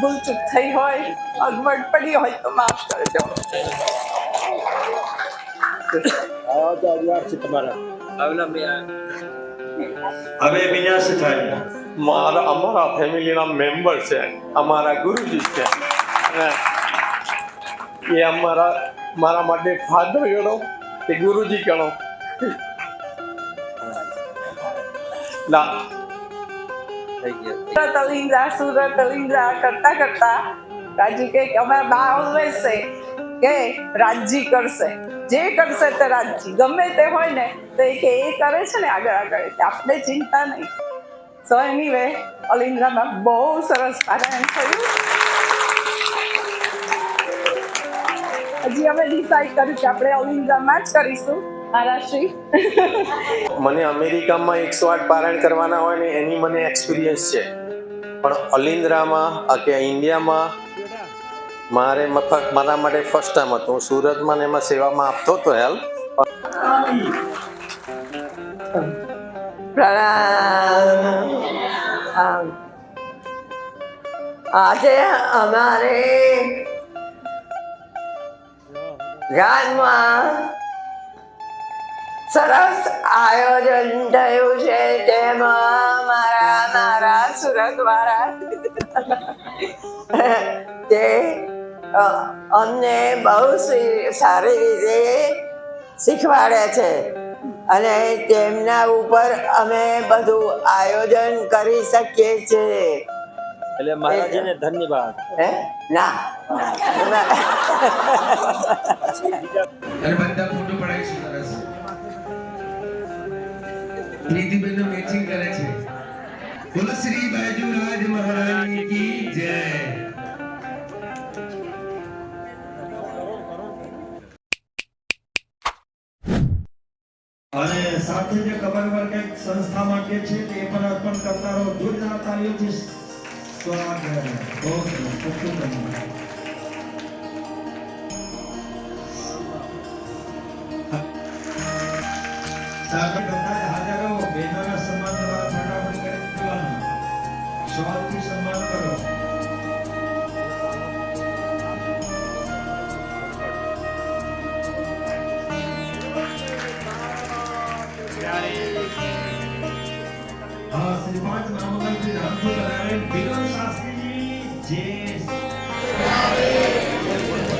ભૂલચૂક થઈ હોય અગવડ પડી હોય તો માફ કરજો. હવે બીજા શું થાય મારા અમારા ફેમિલીના મેમ્બર છે. અમારા ગુરુજી છે. અને એ અમારા મારા માટે ફાધર ગણો કે ગુરુજી ગણો. ના સુરત અલિંદ્રા સુરત અલિંદ્રા કરતા કરતા રાજી કે અમારા બા ઓલવેઝ કે રાજજી કરશે. જે કરશે તે રાજજી ગમે તે હોય ને તો એ કે એ કરે છે ને આગળ આગળ. એટલે આપણે ચિંતા નહીં. સો એની વે અલિંદ્રામાં બહુ સરસ પારાયણ થયું. હજી અમે ડિસાઈડ કર્યું કે આપણે અલિંદ્રામાં જ કરીશું. મહારાષ્ટ્રી મને અમેરિકામાં એકસો આઠ પારાયણ કરવાના હોય ને એની મને એક્સપિરિયન્સ છે. પણ અલિન્દ્રામાં કે ઇન્ડિયામાં મારે મારા માટે ફર્સ્ટ ટાઈમ હતો. હું સુરતમાં ને એમાં સેવામાં આપતો હતો હેલ્પ આજે અમારે ગામમાં સરસ આયોજન થયું છે તેમાં મારા મારા સુરત તે અમને બહુ સારી રીતે શીખવાડે છે. અને તેમના ઉપર અમે બધું આયોજન કરી શકીએ છીએ. એટલે મહારાજીને ધન્યવાદ. હે? ના. ના. અને બધા ફોટો પડાવીશું સરસ. નીતિબેન મેચિંગ કરે છે. બોલો શ્રી બાજુરાજ મહારાણી કી જય. અને સાથે જે કબર કંઈક સંસ્થા માટે છે તે પણ અર્પણ કરતા રહો જોરદાર તાળીઓથી સ્વાગત. ઓકે ખૂબ ખૂબ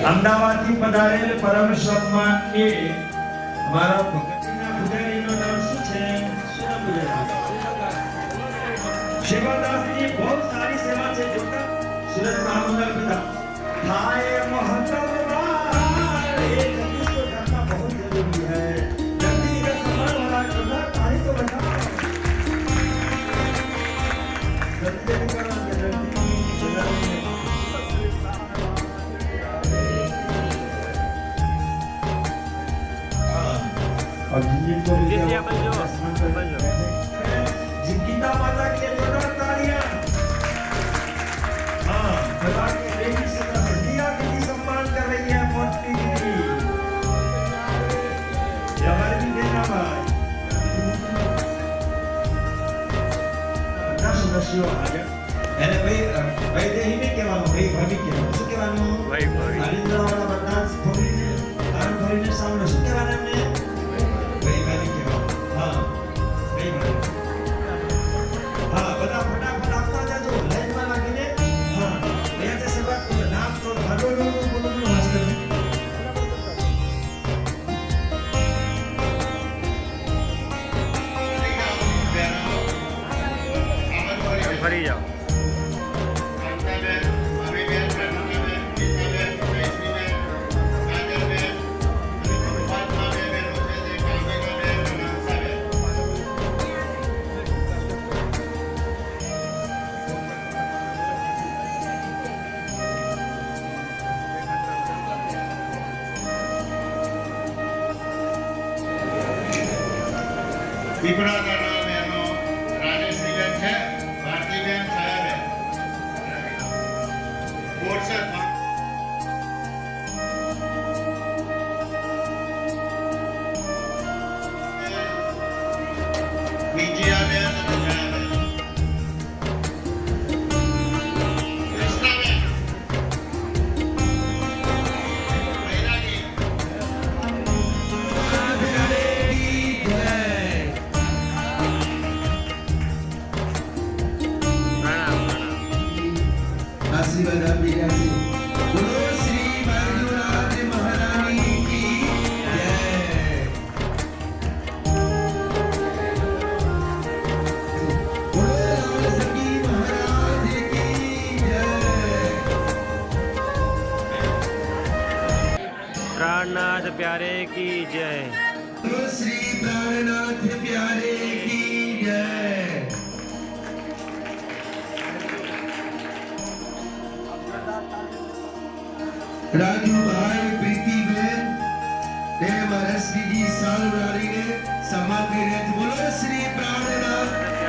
અમદાવાદથી પધારેલ પરમ સન્માન એ મારા ભગતજીના પૂજારીનું નામ શું છે? શિવદાસજી બહુ સારી સેવા છે. જોતા સુરત મહામંડળ પિતા થાય મહત્તમ और जिनको जिंदा माता के लिए जोरदार तालियां हाँ बता के देवी से दिया की सम्मान कर रही है मोटी ये हमारे भी देना भाई પચાસ સદસ્યો હાજર એને ભાઈ ભાઈ દેહીને કહેવાનું ભાઈ ભાભી કહેવાનું શું કહેવાનું ભાઈ ભાઈ આનંદવાળા બધા જ ફરીને આમ ફરીને સામે શું કહેવાનું એમને પીપળાગઢના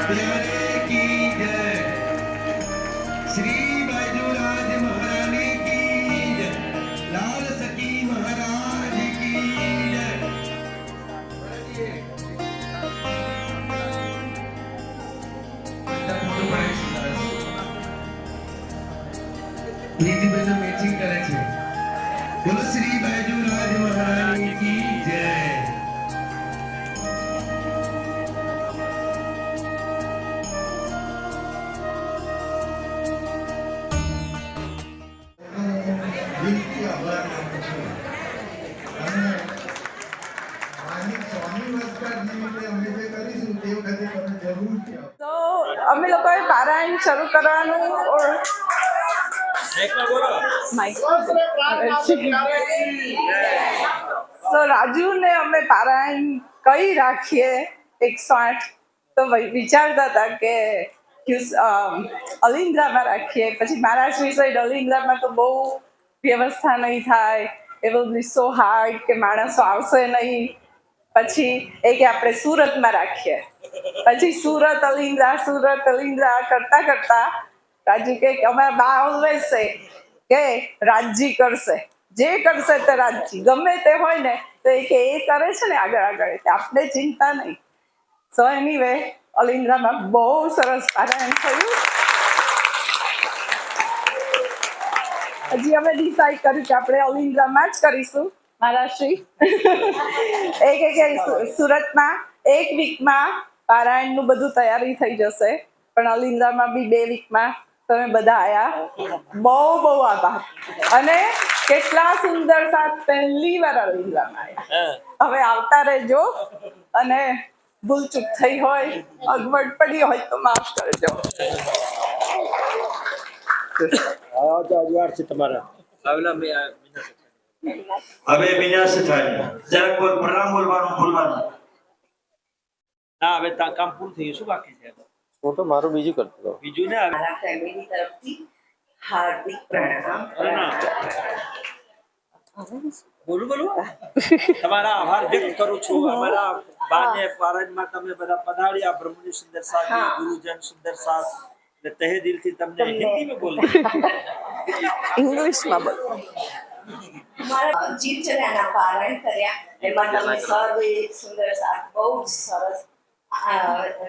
Spirit. કરવાનું ઓર- સો તો રાજુને અમે પારાયણ કઈ રાખીએ એકસો આઠ. તો વિચારતા હતા કે અલિંદ્રામાં રાખીએ. પછી મહારાષ્ટ્ર સાઈડ અલિન્દ્રામાં તો બહુ વ્યવસ્થા નહીં થાય. એ બધું સો હાર્ડ કે માણસો આવશે નહીં. પછી એ કે આપણે સુરતમાં રાખીએ. પછી સુરત અલિન્દ્રા સુરત અલિન્દ્રા કરતા કરતા રાજી કે અમારા બા ઓલવેઝ કે રાજજી કરશે. જે કરશે તે રાજજી ગમે તે હોય ને તો એ કે એ કરે છે ને આગળ આગળ. આપણે ચિંતા નહીં. સો એની વે અલિન્દ્રામાં બહુ સરસ પારાયણ થયું. હજી અમે ડિસાઈડ કર્યું કે આપણે અલિન્દ્રામાં જ કરીશું. મહારાષ્ટ્રી. એક કે કે સુરતમાં એક વીકમાં પારાયણનું બધું તૈયારી થઈ જશે. પણ અલિંદામાં બી બે વીકમાં તમે બધા આયા. બહુ બહુ આભાર. અને કેટલા સુંદર સાથ પહેલી વાર અલિંદામાં આવ્યા હવે આવતા રહેજો અને ભૂલચૂક થઈ હોય અગવડ પડી હોય તો માફ કરજો. હવે વિનાશ થાય? જરાક બોલ પ્રણામ બોલવાનું ભૂલવાનું ના હવે તા કામ પૂરું થયું શું બાકી છે? હું તો મારું બીજું કરતો હતો. બીજું ને મારા ફેમિલી તરફથી હાર્દિક પ્રણામ. પ્રણામ. બોલું બોલું? તમારા આભાર વ્યક્ત કરું છું. અમારા બાને પારજમાં તમે બધા પધાર્યા બ્રહ્મની સુંદર સાથ ગુરુજન સુંદર સાથ. ને તહે દિલથી તમને તમને- હિન્દીમાં બોલ. ઇંગ્લિશમાં બોલો. મારા જીવ પારાયણ કર્યા. એમાં તમે સર્વે સુંદર સાથ બહુ જ સરસ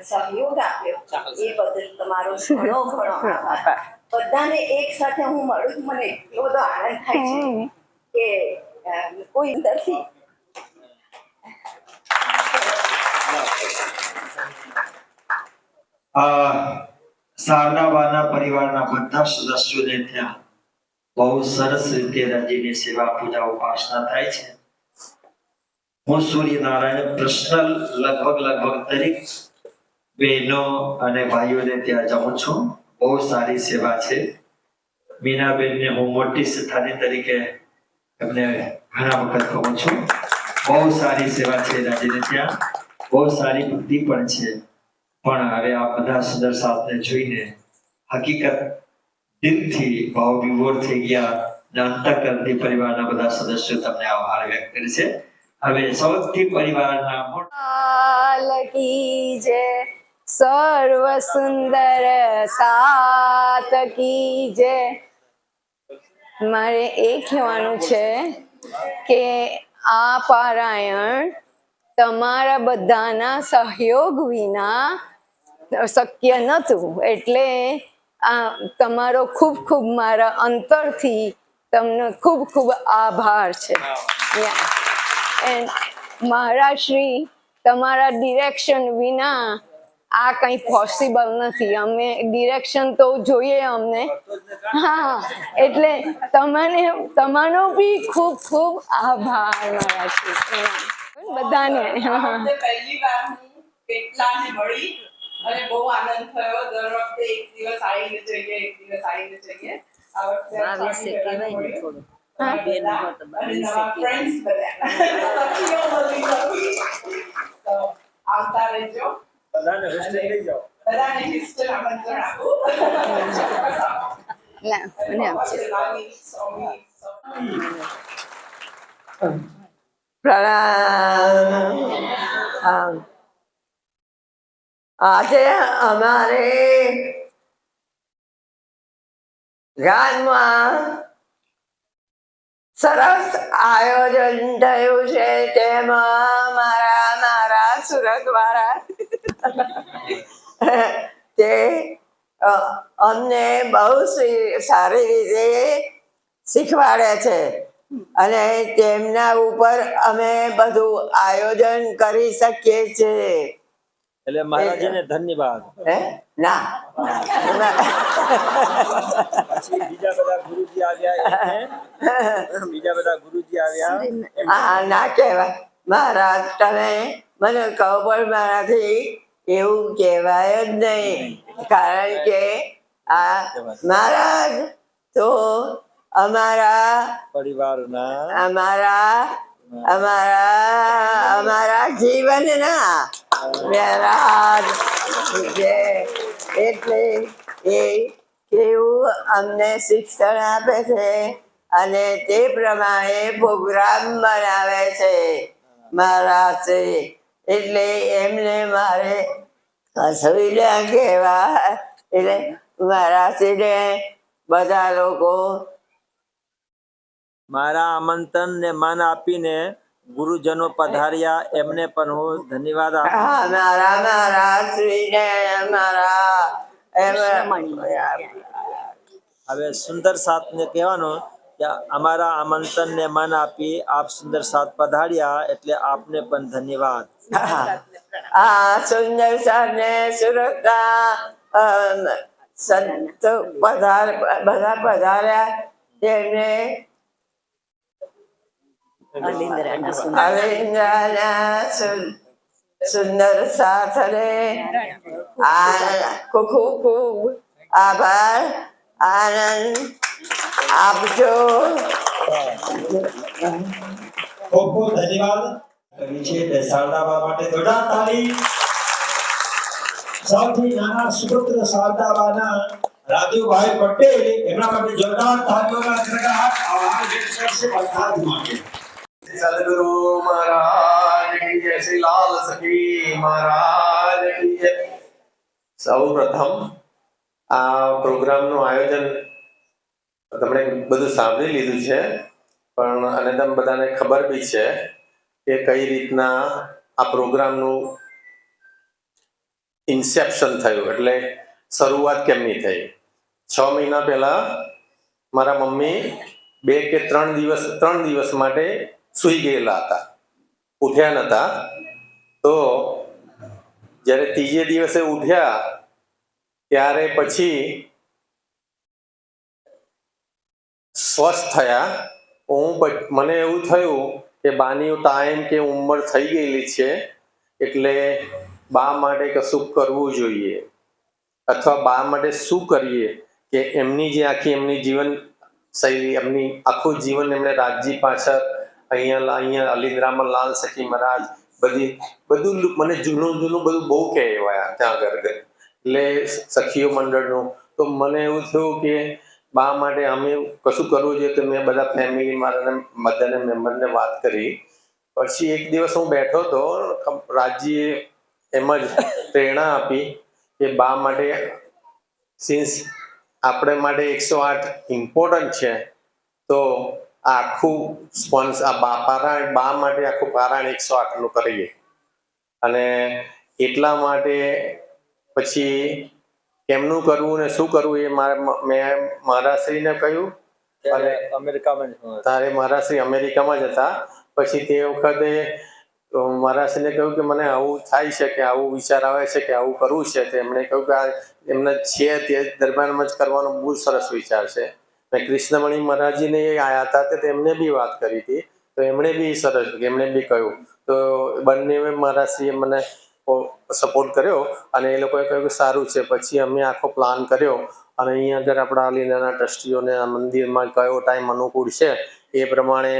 સહયોગ આપ્યો. એ બદલ તમારો ઘણો ઘણો આભાર. બધાને એક સાથે હું મળું છું, મને એટલો બધો આનંદ થાય છે કે કોઈ અંદરથી. આ સારનાવાના પરિવારના બધા સદસ્યોને ત્યાં બહુ સરસ રીતે રજીની સેવા પૂજા ઉપાસના થાય છે. હું સૂર્યનારાયણ પર્સનલ લગભગ લગભગ દરેક બહેનો અને ભાઈઓને ત્યાં જાઉં છું. બહુ સારી સેવા છે. મીનાબેનને હું મોટી સ્થાની તરીકે એમને ઘણા વખત કહું છું. બહુ સારી સેવા છે રાજીને ત્યાં. બહુ સારી ભક્તિ પણ છે. પણ હવે આ બધા સુંદર સાથને જોઈને હકીકત દિલથી ભાવ વિભોર થઈ ગયા. અને પરિવારના બધા સદસ્યો તમને આભાર વ્યક્ત કરે છે. હવે સૌથી પરિવારના મોટા જય સર્વ સુંદર સાત કી જય મારે એ કહેવાનું છે કે આ પારાયણ તમારા બધાના સહયોગ વિના શક્ય નહોતું. એટલે આ તમારો ખૂબ ખૂબ મારા અંતરથી તમને ખૂબ ખૂબ આભાર છે. એન્ડ મહારાજ શ્રી, તમારા ડિરેક્શન વિના આ કંઈ પોસિબલ નથી. અમે ડિરેક્શન તો જોઈએ અમને. હા, એટલે તમને, તમારો બી ખૂબ ખૂબ આભાર મારાથી બધાને. હા અને બહુ આનંદ થયો દર વખતે એક દિવસ આવીને જઈએ એક દિવસ આવીને જઈએ આ વખતે બાવીસે અઠવાડિયું કહેવાય ને થોડું. બેન હો તો અને બાવીસે નવા કહેવાય. બધા. સખીઓ બધી નવી. તો આવતા રહેજો બધાને હોસ્ટેલ લઈ જાઓ બધાને હિસ્ટલ આમંત્રણ આપું ના મને આપજો નાની, સ્વામી, સ્વામી. પ્રણામ આમ. આજે અમારે ગામમાં સરસ આયોજન થયું છે તેમાં મારા મારા સુરત વાળા તે અમને બહુ સારી રીતે શીખવાડે છે. અને તેમના ઉપર અમે બધું આયોજન કરી શકીએ છીએ. એટલે મહારાજીને ધન્યવાદ. હે? ના. પછી બીજા બધા ગુરુજી આવ્યા બીજા બધા ગુરુજી આવ્યા. હા ના કહેવાય. મહારાજ તમે મને કહો પણ મારાથી એવું કહેવાય જ નહીં. કારણ કે આ મહારાજ તો અમારા પરિવારના અમારા અમારા અમારા જીવનના એટલે એ કેવું અમને શિક્ષણ આપે છે અને તે પ્રમાણે પ્રોગ્રામ બનાવે છે. મહારાજે એટલે એમને મારે હસવીને કહેવા, એટલે મહારાજને બધા લોકો મારા આમંત્રણ ને માન આપીને ગુરુજનો પધાર્યા. એમને પણ હું ધન્યવાદ મારા મારા શ્રીને મારા હવે સુંદર સાથને કહેવાનું કે અમારા આમંત્રણને મન આપી આપ સુંદર સાથ પધાર્યા એટલે આપને પણ ધન્યવાદ. આ સુંદર સરને ને અમ, સંત પધાર બધા પધાર્યા. તેમને સુંદર અરવિંદના સુ- સુંદર સાથને આ ખૂબ ખૂબ આભાર આનંદ આપજો ખૂબ ખૂબ ધન્યવાદ કરી છે શારદાબા માટે જોરદાર તાળી સૌથી નાના સુપુત્ર શારદાબાના રાજુભાઈ પટેલ એમના માટે જોરદાર તાળીઓના આભાર વ્યક્ત કરશે પ્રસાદ માટે સદગુરુ મહારાજ કી જય શ્રી લાલ સખી મહારાજ કી જય સૌ પ્રથમ આ પ્રોગ્રામનું આયોજન તમને બધું સાંભળી લીધું છે, પણ અને તમને બધાને ખબર બી છે કે કઈ રીતના આ પ્રોગ્રામનું ઇન્સેપ્શન થયું, એટલે શરૂઆત કેમની થઈ? છ મહિના પહેલા મારા મમ્મી બે કે ત્રણ દિવસ ત્રણ દિવસ માટે સૂઈ ગયેલા હતા. ઉઠ્યા નતા તો જ્યારે ત્રીજે દિવસે ઉઠ્યા ત્યારે પછી સ્વસ્થ થયા. હું મને એવું થયું કે બાની ટાઈમ કે ઉંમર થઈ ગયેલી છે એટલે બા માટે કશું કરવું જોઈએ. અથવા બા માટે શું કરીએ કે એમની જે આખી એમની જીવન શૈલી, એમની આખું જીવન એમણે રાજજી પાછળ અહીંયા અહીંયા અલિન્દ્રામાં લાલ, સખી મહારાજ બધી, બધું મને જૂનું જૂનું બધું બહુ કહેવાયા ત્યાં આગળ એટલે સખીઓ મંડળનું, તો મને એવું થયું કે બા માટે અમે કશું કરવું જોઈએ તો મેં બધા ફેમિલી મારા બધાને મેમ્બરને વાત કરી. પછી એક દિવસ હું બેઠો હતો રાજજીએ એમ જ પ્રેરણા આપી કે બા માટે સિન્સ આપણે માટે એકસો આઠ ઇમ્પોર્ટન્ટ છે, તો આખું સ્પોન્સ આ બા પારાયણ બા માટે આખું પારાયણ એકસો આઠનું કરીએ. અને એટલા માટે પછી કેમનું કરવું ને શું કરવું એ મેં મહારાશ્રીને કહ્યું. અને અમેરિકામાં. તારે મહારાશ્રી અમેરિકામાં જ હતા. પછી તે વખતે મહારાશ્રીને કહ્યું કે મને આવું થાય છે કે આવું વિચાર આવે છે કે આવું કરવું છે. તેમણે એમણે કહ્યું કે આ એમને છે તે દરમિયાનમાં જ કરવાનો બહુ સરસ વિચાર છે. અને કૃષ્ણમણી મહારાજીને આવ્યા હતા તે તેમને બી વાત કરી હતી. તો એમણે બી સરસ એમણે બી કહ્યું. તો બંને મહારાજશ્રીએ મને સપોર્ટ કર્યો અને એ લોકોએ કહ્યું કે સારું છે, પછી અમે આખો પ્લાન કર્યો અને અહીંયા આગળ આપણા લીલાના ટ્રસ્ટીઓને આ મંદિરમાં કયો ટાઈમ અનુકૂળ છે એ પ્રમાણે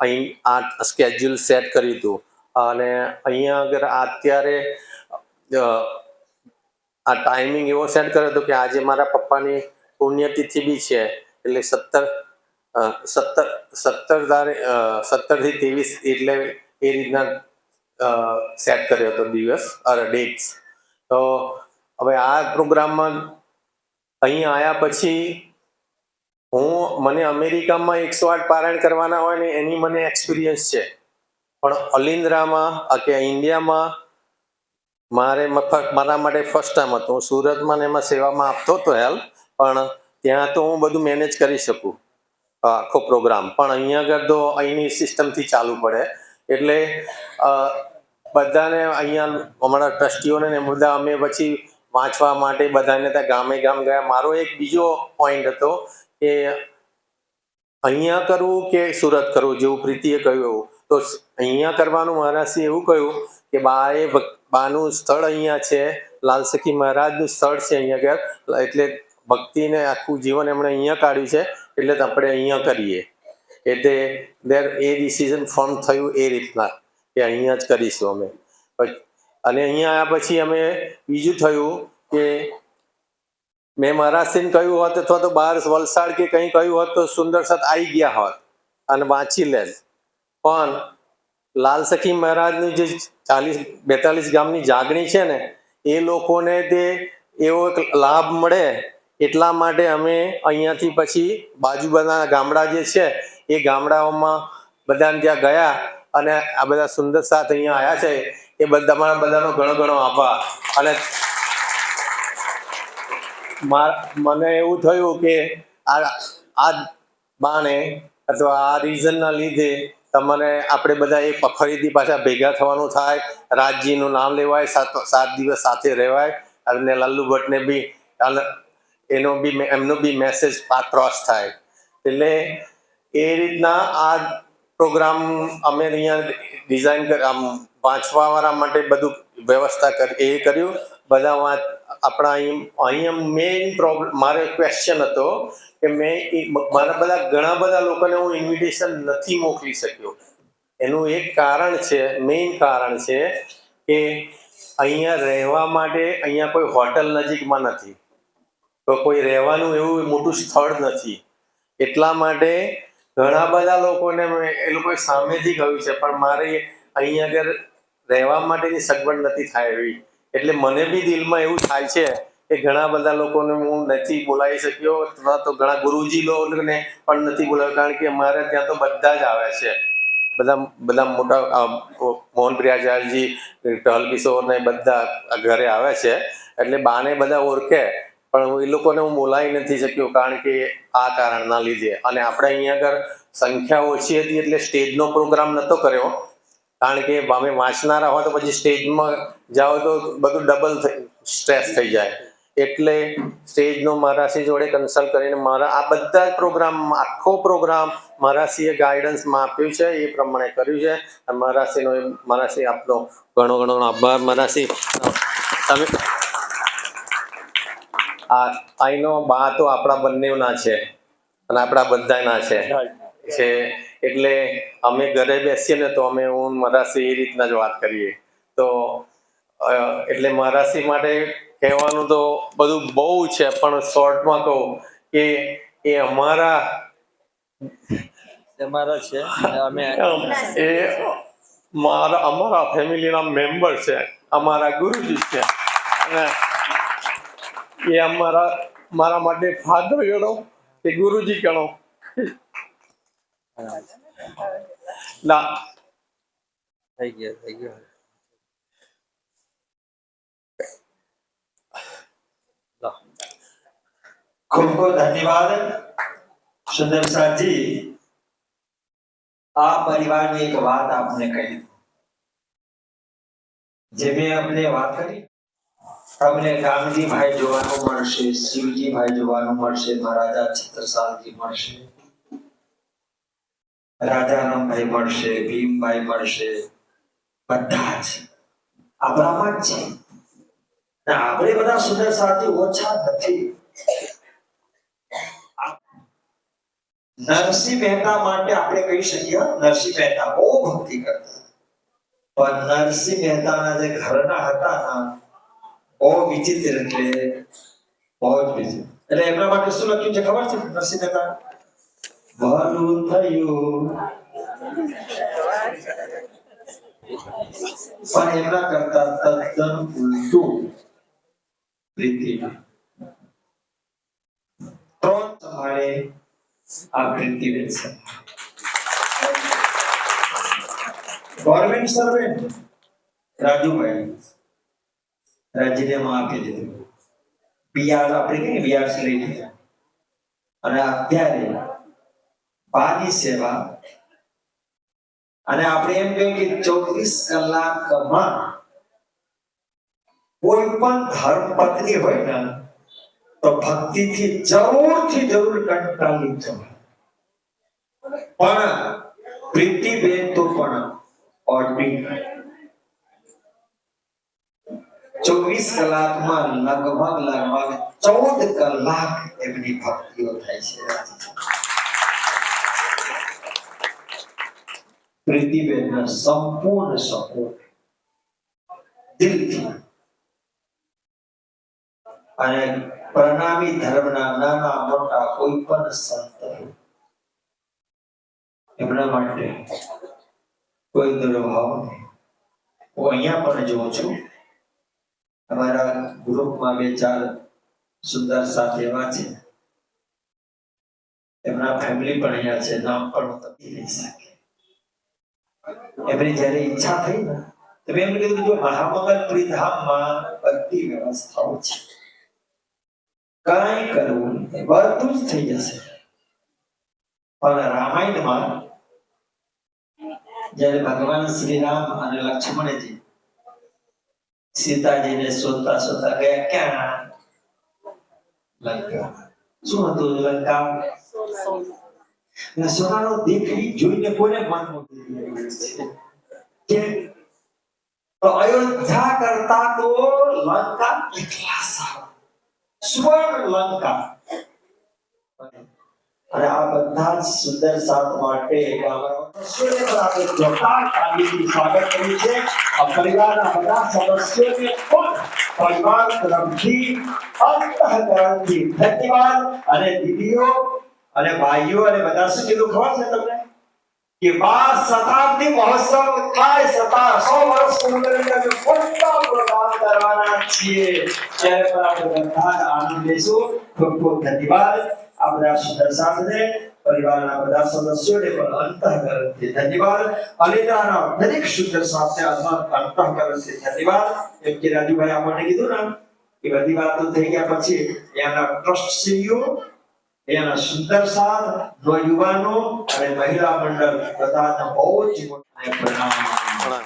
અહીં આ સ્કેડ્યુલ સેટ કર્યું હતું અને અહીંયા આગળ અત્યારે આ ટાઈમિંગ એવો સેટ કર્યો હતો કે આજે મારા પપ્પાની પુણ્યતિથિ બી છે. એટલે સત્તર સત્તર સત્તર તારીખ સત્તરથી ત્રેવીસ એટલે એ રીતના સેટ કર્યો હતો દિવસ અરે ડેટ્સ તો હવે આ પ્રોગ્રામમાં અહીંયા આવ્યા પછી હું, મને અમેરિકામાં એકસો આઠ પારાયણ કરવાના હોય ને એની મને એક્સપિરિયન્સ છે. પણ અલિન્દ્રામાં કે ઇન્ડિયામાં મારે મારા માટે ફર્સ્ટ ટાઈમ હતું. સુરતમાં ને એમાં સેવામાં આપતો હતો હેલ્પ પણ ત્યાં તો હું બધું મેનેજ કરી શકું. આખો પ્રોગ્રામ પણ અહીંયા આગળ તો અહીંની સિસ્ટમથી ચાલુ પડે. એટલે બધાને અહીંયા અમારા ટ્રસ્ટીઓને ને બધા અમે પછી વાંચવા માટે બધાને ત્યાં ગામે ગામ ગયા. મારો એક બીજો પોઈન્ટ હતો કે અહીંયા કરવું કે સુરત કરવું જેવું પ્રીતિએ કહ્યું એવું. તો અહીંયા કરવાનું મહારાજસિંહ એવું કહ્યું કે બાએ બાનું સ્થળ અહીંયા છે. લાલસખી મહારાજનું સ્થળ છે અહીંયા આગળ. એટલે ભક્તિને આખું જીવન એમણે અહીંયા કાઢ્યું છે, એટલે આપણે અહીંયા કરીએ. એટલે દેર એ ડિસિઝન ફોર્મ થયું એ રીતના કે અહીંયા જ કરીશું અમે. અને અહીંયા આવ્યા પછી અમે બીજું થયું કે મેં મહારાષ્ટ્રીને કહ્યું હોત અથવા તો બહાર વલસાડ કે કંઈ કહ્યું હોત તો સુંદર સાથ આવી ગયા હોત અને વાંચી લે પણ લાલ સખી મહારાજની જે ચાલીસ બેતાલીસ ગામની જાગણી છે ને, એ લોકોને તે એવો એક લાભ મળે એટલા માટે અમે અહીંયાથી પછી બાજુબાજુના ગામડા જે છે, એ ગામડાઓમાં બધાને ત્યાં ગયા અને આ બધા સુંદર સાથ અહીંયા આવ્યા છે. એ બધા અમારા બધાનો ઘણો ઘણો આભાર. અને મને એવું થયું કે આ આ બાને અથવા આ રીઝનના લીધે તમને આપણે બધા એ ફરીથી પાછા ભેગા થવાનું થાય, રાજજીનું નામ લેવાય, સાત સાત દિવસ સાથે રહેવાય, અને લલ્લુ ભટ્ટને બી એનો બી એમનો બી મેસેજ ક્રોસ થાય. એટલે એ રીતના આ પ્રોગ્રામ અમે અહીંયા ડિઝાઇન કર આમ વાંચવાવાળા માટે બધું વ્યવસ્થા કરી એ કર્યું. બધા વાંચ આપણા અહીં અહીંયા મેઇન પ્રોબ્લેમ મારો ક્વેશ્ચન હતો કે મેં મારા બધા ઘણા બધા લોકોને હું ઇન્વિટેશન નથી મોકલી શક્યો. એનું એક કારણ છે મેઇન કારણ છે કે અહીંયા રહેવા માટે અહીંયા કોઈ હોટલ નજીકમાં નથી. તો કોઈ રહેવાનું એવું મોટું સ્થળ નથી. એટલા માટે ઘણા બધા લોકોને એ લોકોએ સામેથી કહ્યું છે, પણ મારે અહીંયા આગળ રહેવા માટેની સગવડ નથી થાય એવી. એટલે મને બી દિલમાં એવું થાય છે કે ઘણા બધા લોકોને હું નથી બોલાવી શક્યો, અથવા તો ઘણા ગુરુજી લોકોને પણ નથી બોલાવ્યો, કારણ કે અમારે ત્યાં તો બધા જ આવે છે. બધા બધા મોટા મોહન પ્રિયાચાર્યજી ટહલ કિશોર ને બધા ઘરે આવે છે. એટલે બાને બધા ઓળખે. પણ એ લોકોને હું બોલાવી નથી શક્યો કારણ કે આ કારણના લીધે. અને આપણે અહીંયા આગળ સંખ્યા ઓછી હતી એટલે સ્ટેજનો પ્રોગ્રામ નહોતો કર્યો. કારણ કે અમે વાંચનારા હોય તો પછી સ્ટેજમાં જાઓ તો બધું ડબલ સ્ટ્રેસ થઈ જાય. એટલે સ્ટેજનો મારાસી જોડે કન્સલ્ટ કરીને મારા આ બધા જ પ્રોગ્રામ, આખો પ્રોગ્રામ મારાસીએ ગાઈડન્સમાં આપ્યું છે, એ પ્રમાણે કર્યું છે. અને એ- મારાસી આપનો ઘણો ઘણો આભાર. મારાસી તમે આ અહીંનો બા તો આપણા બંનેના છે અને આપણા બધાના છે. છે એટલે અમે ઘરે બેસીએ ને તો અમે હું મરાસી એ રીતના જ વાત કરીએ. તો એટલે મરાસી માટે કહેવાનું તો બધું બહુ છે પણ શોર્ટમાં કહું કે એ અમારા અમારા છે અમે એ મારા અમારા ફેમિલીના મેમ્બર છે અમારા ગુરુજી છે. અને એ અમારા મારા માટે ફાધર ગણો કે ગુરુજી ગણો. ના. થઈ ગયો થઈ ગયો. ખૂબ ખૂબ ધન્યવાદ. સુંદર સાહજી આ પરિવારની એક વાત આપને કહી જે મેં અમને વાત કરી તમને ગામજીભાઈ જોવાનું મળશે શિવજીભાઈ જોવાનું મળશે, મહારાજા છત્રસાલજી મળશે. રાજારામભાઈ મળશે ભીમભાઈ મળશે, બધા જ. આપણામાં જ છે. આપણે બધા સુંદર સાથી ઓછા નથી. નરસિંહ મહેતા માટે આપણે કહી શકીએ, નરસિંહ મહેતા બહુ ભક્તિ કરતા પણ નરસિંહ મહેતાના જે ઘરના હતા ના બહુ વિચિત્ર એટલે બહુ જ વિચિત્ર. એટલે એમના માટે શું લખ્યું છે ખબર છે? નરસિંહ મહેતા? ભલું થયું. પણ એમના કરતા તદ્દન ઉલટું પ્રીતિ ત્રણ સંભાળે આ પ્રીતિબેન ગવર્મેન્ટ સર્વેન્ટ રાજુભાઈ. રાજીનામું આપી દીધું બિયાર આપણે કહીએ બિયાર લઈ અને અત્યારે પાની સેવા. અને આપણે એમ કહીએ કે ચોવીસ કલાકમાં કોઈ પણ ધર્મ પત્ની હોય ને, તો ભક્તિથી જરૂરથી જરૂર કંટાળી જવાય. પણ પ્રીતિબેન તો પણ ઓર્ડિનરી ચોવીસ કલાકમાં લગભગ લગભગ ચૌદ કલાક એમની ભક્તિઓ થાય છે. પ્રીતિબેનના સંપૂર્ણ સપોર્ટ અને પ્રણામી ધર્મના નાના મોટા કોઈ પણ સંત એમના માટે કોઈ દુર્ભાવ હું અહીંયા પણ જોઉં છું. અમારા ગ્રુપમાં બે ચાર સુંદર સાથ એવા છે. એમના ફેમિલી પણ અહીંયા છે, નામ પણ તમને નહીં શકે એમની જ્યારે ઈચ્છા થઈ ને, તો મેં એમને કીધું જો મહામંગલ ધામમાં બધી વ્યવસ્થાઓ છે. કાંઈ કરવું બધું જ થઈ જશે. પણ રામાયણમાં જ્યારે ભગવાન શ્રી રામ અને લક્ષ્મણજી સીતાજીને શોધતા શોધતા ગયા ક્યાં લંકા શું હતું લંકા અને સોનાનો દેખી જોઈને કોને મન કે તો અયોધ્યા કરતા તો લંકા કેટલા સારા સ્વર્ણ લંકા અને આ બધા જ સુંદર સાથ માટે સ્વાગત કર્યું છે. આ પરિવારના બધા સદસ્યોને પણ પરિવાર તરફથી અંતઃકરણથી ધન્યવાદ. અને દીદીઓ અને ભાઈઓ અને બધા શું કીધું ખબર છે તમને? કે બાર શતાબ્દી મહોત્સવ થાય સતા સો વર્ષ પૂર્ણ કરીને મોટા પ્રોગ્રામ કરવાના છીએ. ત્યારે પણ આપણે બધા આનંદ લેશું ખૂબ ખૂબ ધન્યવાદ. આ બધા સાથને પરિવારના બધા સદસ્યોને પણ અંતઃકરણથી ધન્યવાદ. અલિન્દ્રાના દરેક સુંદર સાથે અંતઃકરણથી ધન્યવાદ. એમ કે રાજુભાઈ આપણને કીધું ને, એ બધી વાતો થઈ ગયા પછી એના ટ્રસ્ટ ટ્રસ્ટશ્રીઓ એના સુંદર સાથ નવયુવાનો અને મહિલા મંડળ બધાને બહુ જ મોટા પ્રણામ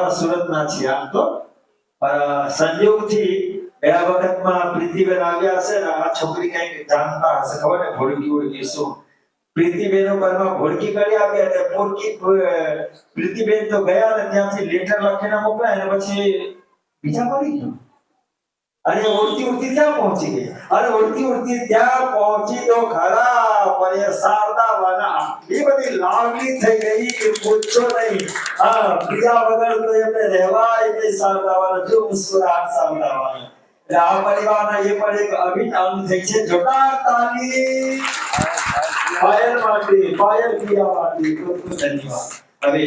અમારા સુરતના છીએ આમ તો. સંયોગથી ગયા વખતમાં પ્રીતિબેન આવ્યા હશે ને, આ છોકરી કંઈક જાણતા હશે. ખબર ને ભોળકી ઓળકી શું? પ્રીતિબેન ઘરમાં ભોળકી કરી આપી અને પોરકી પ્રીતિબેન તો ગયા ને ત્યાંથી લેટર લખીને મોકલ્યા અને પછી બીજા મળી ગયો. અને ઉડતી ઉડતી ત્યાં પહોંચી ગઈ. અને ઉડતી ઉડતી ત્યાં પહોંચી તો ખરા, પણ એ શારદાવાના આટલી બધી લાગણી થઈ ગઈ કે પૂછો નહીં. હા પ્રિયા વગર તો એમને રહેવાય નહીં શારદાવાના જો મુસ્કુરાટ શારદાવાના એટલે આ પરિવારના એ પણ એક અભિન્ન અંગ થઈ છે. જોરદાર તાલી પાયલ માટે, પાયલ પ્રિયા માટે ખૂબ ખૂબ ધન્યવાદ. હવે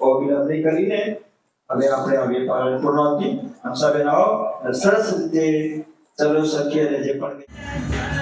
ઓગિલ કરીને હવે આપણે આ વેપાર પૂર્ણ હતી હંસાબેન આવો. સરસ રીતે ચલો શકીએ અને જે પણ